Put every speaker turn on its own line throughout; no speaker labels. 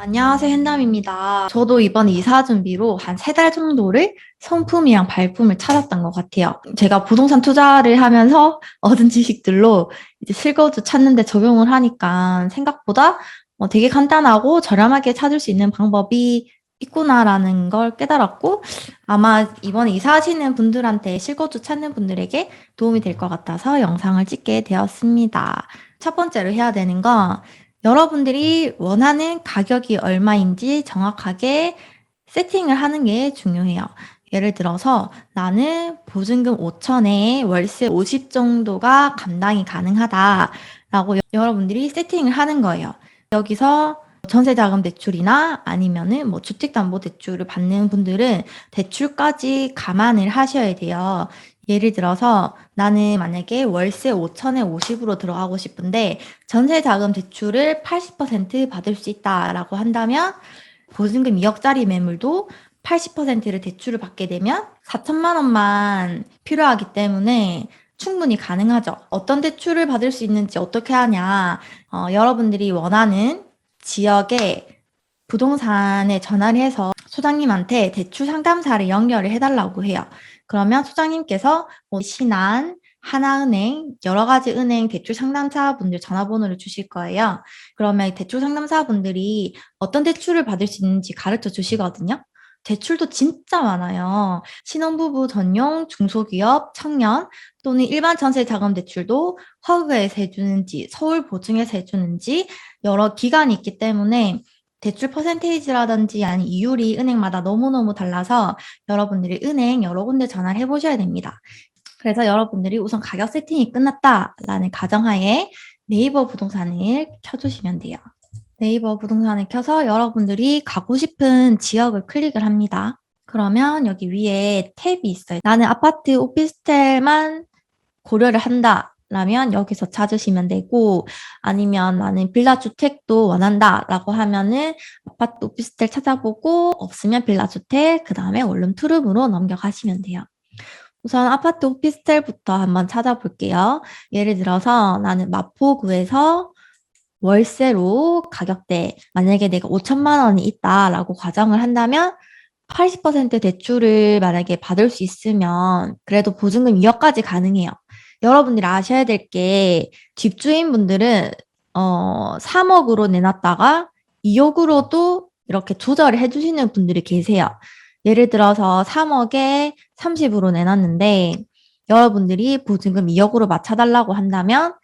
안녕하세요, hen남입니다. 저도 이번 이사 준비로 한 세 달 정도를 성품이랑 발품을 찾았던 것 같아요. 제가 부동산 투자를 하면서 얻은 지식들로 이제 실거주 찾는데 적용을 하니까 생각보다 어, 되게 간단하고 저렴하게 찾을 수 있는 방법이 있구나라는 걸 깨달았고 아마 이번에 이사하시는 분들한테 실거주 찾는 분들에게 도움이 될 것 같아서 영상을 찍게 되었습니다. 첫 번째로 해야 되는 건 여러분들이 원하는 가격이 얼마인지 정확하게 세팅을 하는 게 중요해요. 예를 들어서 나는 보증금 5천에 월세 50 정도가 감당이 가능하다라고 여러분들이 세팅을 하는 거예요. 여기서 전세자금 대출이나 아니면은 뭐 주택담보대출을 받는 분들은 대출까지 감안을 하셔야 돼요. 예를 들어서 나는 만약에 월세 5천에 50으로 들어가고 싶은데 전세 자금 대출을 80% 받을 수 있다라고 한다면 보증금 2억짜리 매물도 80%를 대출을 받게 되면 4천만 원만 필요하기 때문에 충분히 가능하죠. 어떤 대출을 받을 수 있는지 어떻게 하냐. 어, 여러분들이 원하는 지역에 부동산에 전화를 해서 소장님한테 대출 상담사를 연결을 해달라고 해요. 그러면 소장님께서 뭐 신한, 하나은행, 여러 가지 은행 대출 상담사 분들 전화번호를 주실 거예요. 그러면 대출 상담사 분들이 어떤 대출을 받을 수 있는지 가르쳐 주시거든요. 대출도 진짜 많아요. 신혼부부 전용, 중소기업, 청년 또는 일반 전세 자금 대출도 허그에서 해주는지 서울 보증에서 해주는지 여러 기간이 있기 때문에 대출 퍼센테이지라든지 아니 이율이 은행마다 너무너무 달라서 여러분들이 은행 여러 군데 전화를 해보셔야 됩니다. 그래서 여러분들이 우선 가격 세팅이 끝났다라는 가정하에 네이버 부동산을 켜주시면 돼요. 네이버 부동산을 켜서 여러분들이 가고 싶은 지역을 클릭을 합니다. 그러면 여기 위에 탭이 있어요. 나는 아파트 오피스텔만 고려를 한다. 라면 여기서 찾으시면 되고 아니면 나는 빌라 주택도 원한다라고 하면은 아파트 오피스텔 찾아보고 없으면 빌라 주택 그다음에 원룸 투룸으로 넘겨가시면 돼요. 우선 아파트 오피스텔부터 한번 찾아볼게요. 예를 들어서 나는 마포구에서 월세로 가격대 만약에 내가 5천만 원이 있다라고 가정을 한다면 80% 대출을 만약에 받을 수 있으면 그래도 보증금 2억까지 가능해요. 여러분들이 아셔야 될 게 집주인분들은 어 3억으로 내놨다가 2억으로도 이렇게 조절을 해주시는 분들이 계세요. 예를 들어서 3억에 30으로 내놨는데 여러분들이 보증금 2억으로 맞춰달라고 한다면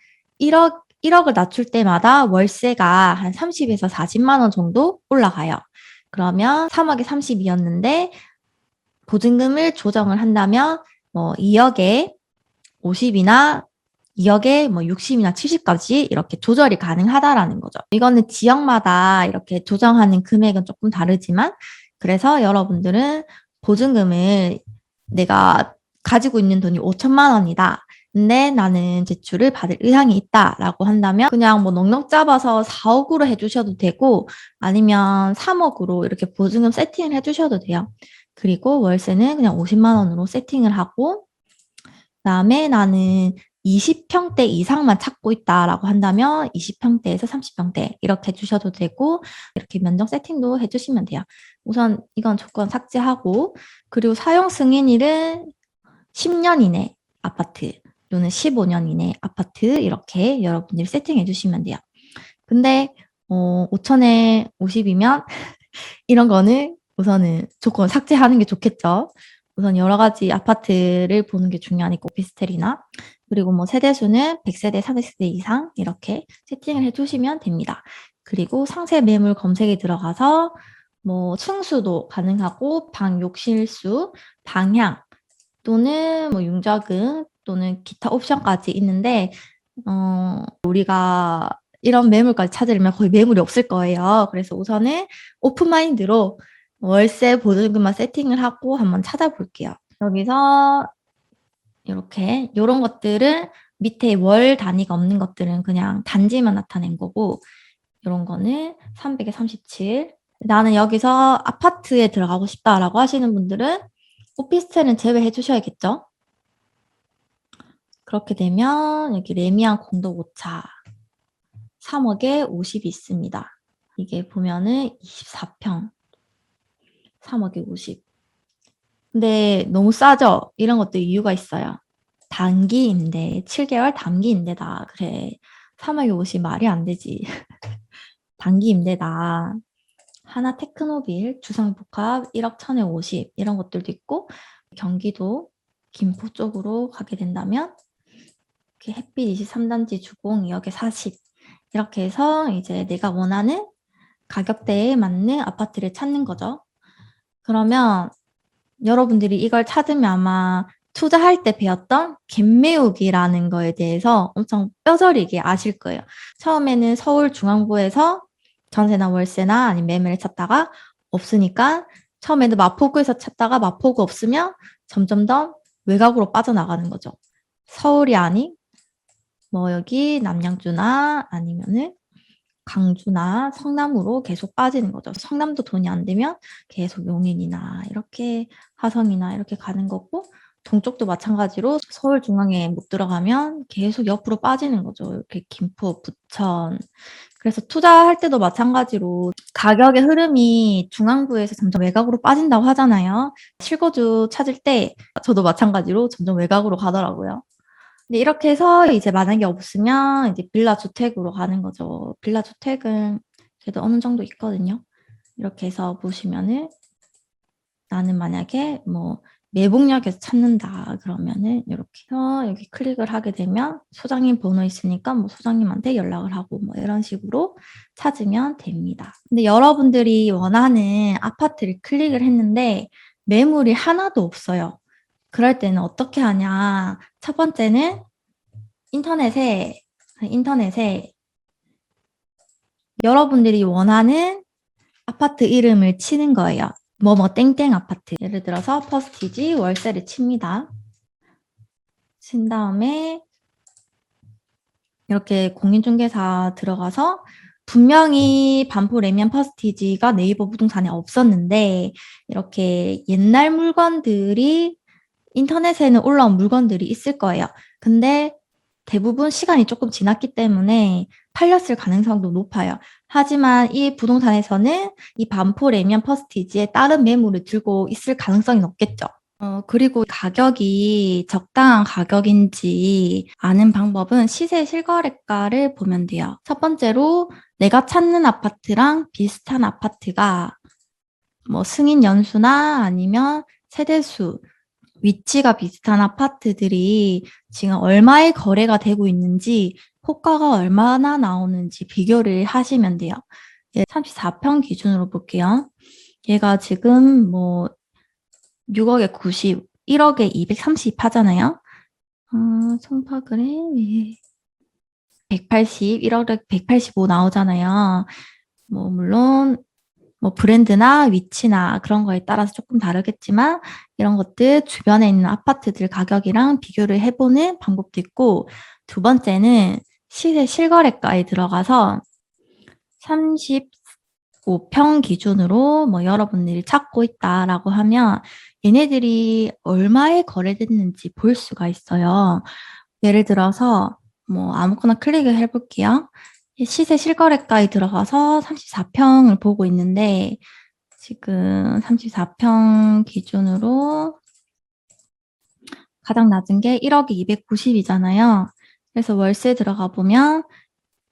1억 1억을 낮출 때마다 월세가 한 30에서 40만 원 정도 올라가요. 그러면 3억에 30이었는데 보증금을 조정을 한다면 뭐 2억에 50이나 2억에 뭐 60이나 70까지 이렇게 조절이 가능하다라는 거죠. 이거는 지역마다 이렇게 조정하는 금액은 조금 다르지만 그래서 여러분들은 보증금을 내가 가지고 있는 돈이 5천만 원이다. 근데 나는 제출을 받을 의향이 있다라고 한다면 그냥 뭐 넉넉 잡아서 4억으로 해주셔도 되고 아니면 3억으로 이렇게 보증금 세팅을 해주셔도 돼요. 그리고 월세는 그냥 50만 원으로 세팅을 하고 그다음에 나는 20평대 이상만 찾고 있다라고 한다면 20평대에서 30평대 이렇게 해주셔도 되고 이렇게 면적 세팅도 해주시면 돼요. 우선 이건 조건 삭제하고 그리고 사용 승인일은 10년 이내 아파트 또는 15년 이내 아파트 이렇게 여러분들이 세팅해 주시면 돼요. 근데 어, 5천에 50이면 이런 거는 우선은 조건 삭제하는 게 좋겠죠. 우선 여러 가지 아파트를 보는 게 중요하니까 오피스텔이나 그리고 뭐 세대수는 100세대, 400세대 이상 이렇게 세팅을 해주시면 됩니다. 그리고 상세 매물 검색에 들어가서 뭐 층수도 가능하고 방 욕실 수, 방향 또는 뭐 융자금 또는 기타 옵션까지 있는데 어 우리가 이런 매물까지 찾으려면 거의 매물이 없을 거예요. 그래서 우선은 오픈 마인드로 월세 보증금만 세팅을 하고 한번 찾아볼게요. 여기서 이렇게 이런 것들은 밑에 월 단위가 없는 것들은 그냥 단지만 나타낸 거고 이런 거는 300에 37 나는 여기서 아파트에 들어가고 싶다라고 하시는 분들은 오피스텔은 제외해 주셔야겠죠. 그렇게 되면 여기 레미안 공도 오차 3억에 50이 있습니다. 이게 보면은 24평. 3억에 50. 근데 너무 싸죠? 이런 것도 이유가 있어요. 단기 임대, 7개월 단기 임대다. 그래. 3억에 50 말이 안 되지. 단기 임대다. 하나 테크노빌, 주상복합 1억 1000에 50 이런 것들도 있고 경기도 김포 쪽으로 가게 된다면 이렇게 햇빛 23단지 주공 2억에 40 이렇게 해서 이제 내가 원하는 가격대에 맞는 아파트를 찾는 거죠. 그러면 여러분들이 이걸 찾으면 아마 투자할 때 배웠던 갭매우기라는 거에 대해서 엄청 뼈저리게 아실 거예요. 처음에는 서울중앙부에서 전세나 월세나 아니면 매매를 찾다가 없으니까 처음에는 마포구에서 찾다가 마포구 없으면 점점 더 외곽으로 빠져나가는 거죠. 서울이 아닌 뭐 여기 남양주나 아니면은 강주나 성남으로 계속 빠지는 거죠. 성남도 돈이 안 되면 계속 용인이나 이렇게 화성이나 이렇게 가는 거고 동쪽도 마찬가지로 서울 중앙에 못 들어가면 계속 옆으로 빠지는 거죠. 이렇게 김포, 부천. 그래서 투자할 때도 마찬가지로 가격의 흐름이 중앙부에서 점점 외곽으로 빠진다고 하잖아요. 실거주 찾을 때 저도 마찬가지로 점점 외곽으로 가더라고요. 근데 이렇게 해서 이제 만약에 없으면 이제 빌라 주택으로 가는 거죠. 빌라 주택은 그래도 어느 정도 있거든요. 이렇게 해서 보시면은 나는 만약에 뭐 매북역에서 찾는다 그러면은 이렇게 해서 여기 클릭을 하게 되면 소장님 번호 있으니까 뭐 소장님한테 연락을 하고 뭐 이런 식으로 찾으면 됩니다. 근데 여러분들이 원하는 아파트를 클릭을 했는데 매물이 하나도 없어요. 그럴 때는 어떻게 하냐? 첫 번째는 인터넷에 인터넷에 여러분들이 원하는 아파트 이름을 치는 거예요. 뭐뭐 땡땡 아파트. 예를 들어서 퍼스티지 월세를 칩니다. 친 다음에 이렇게 공인중개사 들어가서 분명히 반포 레미안 퍼스티지가 네이버 부동산에 없었는데 이렇게 옛날 물건들이 인터넷에는 올라온 물건들이 있을 거예요. 근데 대부분 시간이 조금 지났기 때문에 팔렸을 가능성도 높아요. 하지만 이 부동산에서는 이 반포 레미안 퍼스티지에 다른 매물을 들고 있을 가능성이 높겠죠. 어, 그리고 가격이 적당한 가격인지 아는 방법은 시세 실거래가를 보면 돼요. 첫 번째로 내가 찾는 아파트랑 비슷한 아파트가 뭐 승인 연수나 아니면 세대수, 위치가 비슷한 아파트들이 지금 얼마의 거래가 되고 있는지 호가가 얼마나 나오는지 비교를 하시면 돼요. 34평 기준으로 볼게요. 얘가 지금 뭐 6억에 90, 1억에 230 하잖아요. 어, 송파그래 180, 1억에 185 나오잖아요. 뭐 물론 뭐 브랜드나 위치나 그런 거에 따라서 조금 다르겠지만 이런 것들 주변에 있는 아파트들 가격이랑 비교를 해보는 방법도 있고 두 번째는 시세 실거래가에 들어가서 35평 기준으로 뭐 여러분들이 찾고 있다라고 하면 얘네들이 얼마에 거래됐는지 볼 수가 있어요. 예를 들어서 뭐 아무거나 클릭을 해볼게요. 시세 실거래가에 들어가서 34평을 보고 있는데 지금 34평 기준으로 가장 낮은 게 1억에 290이잖아요. 그래서 월세 들어가 보면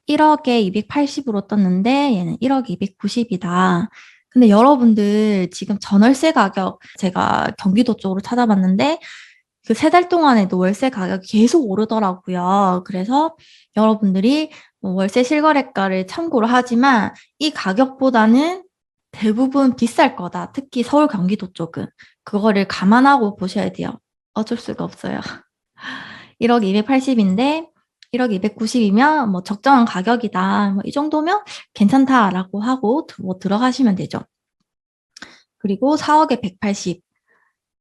1억에 280으로 떴는데 얘는 1억 290이다. 근데 여러분들 지금 전월세 가격 제가 경기도 쪽으로 찾아봤는데 그 세 달 동안에도 월세 가격이 계속 오르더라고요. 그래서 여러분들이 뭐 월세 실거래가를 참고로 하지만 이 가격보다는 대부분 비쌀 거다. 특히 서울 경기도 쪽은. 그거를 감안하고 보셔야 돼요. 어쩔 수가 없어요. 1억 280인데 1억 290이면 뭐 적정한 가격이다. 뭐 이 정도면 괜찮다라고 하고 뭐 들어가시면 되죠. 그리고 4억에 180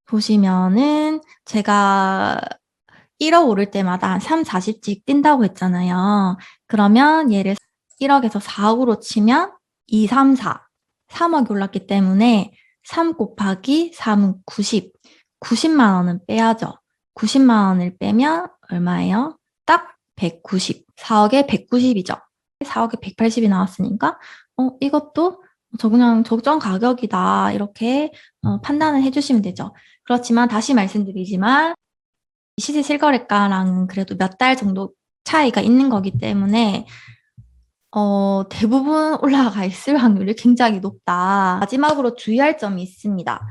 보시면은 제가 1억 오를 때마다 한 3, 40씩 뛴다고 했잖아요. 그러면 얘를 1억에서 4억으로 치면 2, 3, 4. 3억이 올랐기 때문에 3 곱하기 3은 90. 90만 원은 빼야죠. 90만 원을 빼면 얼마예요? 딱 190. 4억에 190이죠. 4억에 180이 나왔으니까 어, 이것도 저 그냥 적정 가격이다. 이렇게 어, 판단을 해주시면 되죠. 그렇지만 다시 말씀드리지만 시세 실거래가랑은 그래도 몇 달 정도 차이가 있는 거기 때문에 어, 대부분 올라가 있을 확률이 굉장히 높다. 마지막으로 주의할 점이 있습니다.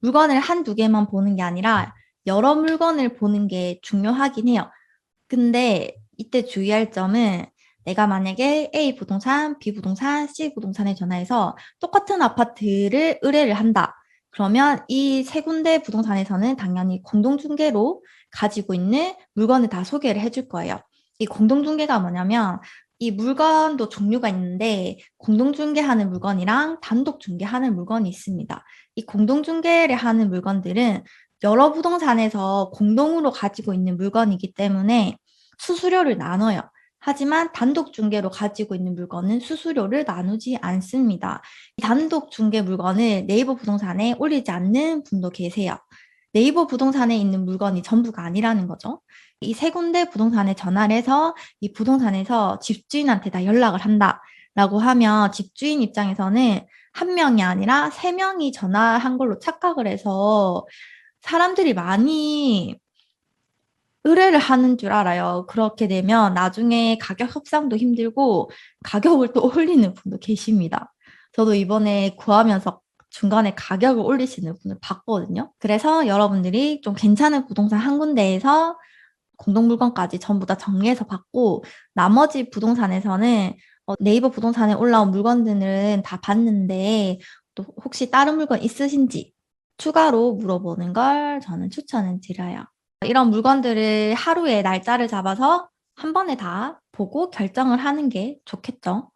물건을 한두 개만 보는 게 아니라 여러 물건을 보는 게 중요하긴 해요. 근데 이때 주의할 점은 내가 만약에 A 부동산, B 부동산, C 부동산에 전화해서 똑같은 아파트를 의뢰를 한다. 그러면 이 세 군데 부동산에서는 당연히 공동중개로 가지고 있는 물건을 다 소개를 해줄 거예요. 이 공동중개가 뭐냐면 이 물건도 종류가 있는데 공동중개하는 물건이랑 단독 중개하는 물건이 있습니다. 이 공동중개를 하는 물건들은 여러 부동산에서 공동으로 가지고 있는 물건이기 때문에 수수료를 나눠요. 하지만 단독 중개로 가지고 있는 물건은 수수료를 나누지 않습니다. 단독 중개 물건을 네이버 부동산에 올리지 않는 분도 계세요. 네이버 부동산에 있는 물건이 전부가 아니라는 거죠. 이 세 군데 부동산에 전화를 해서 이 부동산에서 집주인한테 다 연락을 한다 라고 하면 집주인 입장에서는 한 명이 아니라 세 명이 전화한 걸로 착각을 해서 사람들이 많이 의뢰를 하는 줄 알아요. 그렇게 되면 나중에 가격 협상도 힘들고 가격을 또 올리는 분도 계십니다. 저도 이번에 구하면서 중간에 가격을 올리시는 분을 봤거든요. 그래서 여러분들이 좀 괜찮은 부동산 한 군데에서 공동물건까지 전부 다 정리해서 받고 나머지 부동산에서는 어, 네이버 부동산에 올라온 물건들은 다 봤는데 또 혹시 다른 물건 있으신지 추가로 물어보는 걸 저는 추천을 드려요. 이런 물건들을 하루에 날짜를 잡아서 한 번에 다 보고 결정을 하는 게 좋겠죠.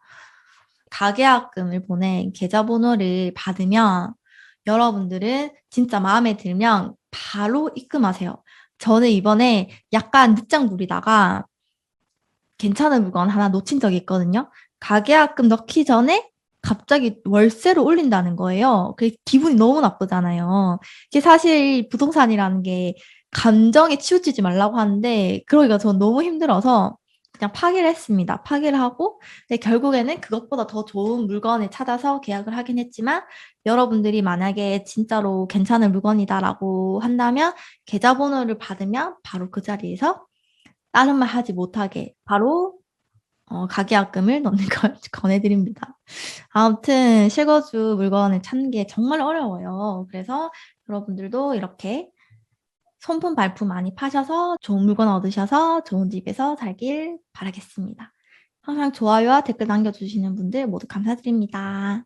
가계약금을 보낸 계좌번호를 받으면 여러분들은 진짜 마음에 들면 바로 입금하세요. 저는 이번에 약간 늦장 부리다가 괜찮은 물건 하나 놓친 적이 있거든요. 가계약금 넣기 전에 갑자기 월세를 올린다는 거예요. 그 기분이 너무 나쁘잖아요. 사실 부동산이라는 게 감정에 치우치지 말라고 하는데 그러기가 전 너무 힘들어서 그냥 파기를 했습니다. 파기를 하고 근데 결국에는 그것보다 더 좋은 물건을 찾아서 계약을 하긴 했지만 여러분들이 만약에 진짜로 괜찮은 물건이다라고 한다면 계좌번호를 받으면 바로 그 자리에서 다른 말 하지 못하게 바로 어, 가계약금을 넣는 걸 권해드립니다. 아무튼 실거주 물건을 찾는 게 정말 어려워요. 그래서 여러분들도 이렇게 손품 발품 많이 파셔서 좋은 물건 얻으셔서 좋은 집에서 살길 바라겠습니다. 항상 좋아요와 댓글 남겨주시는 분들 모두 감사드립니다.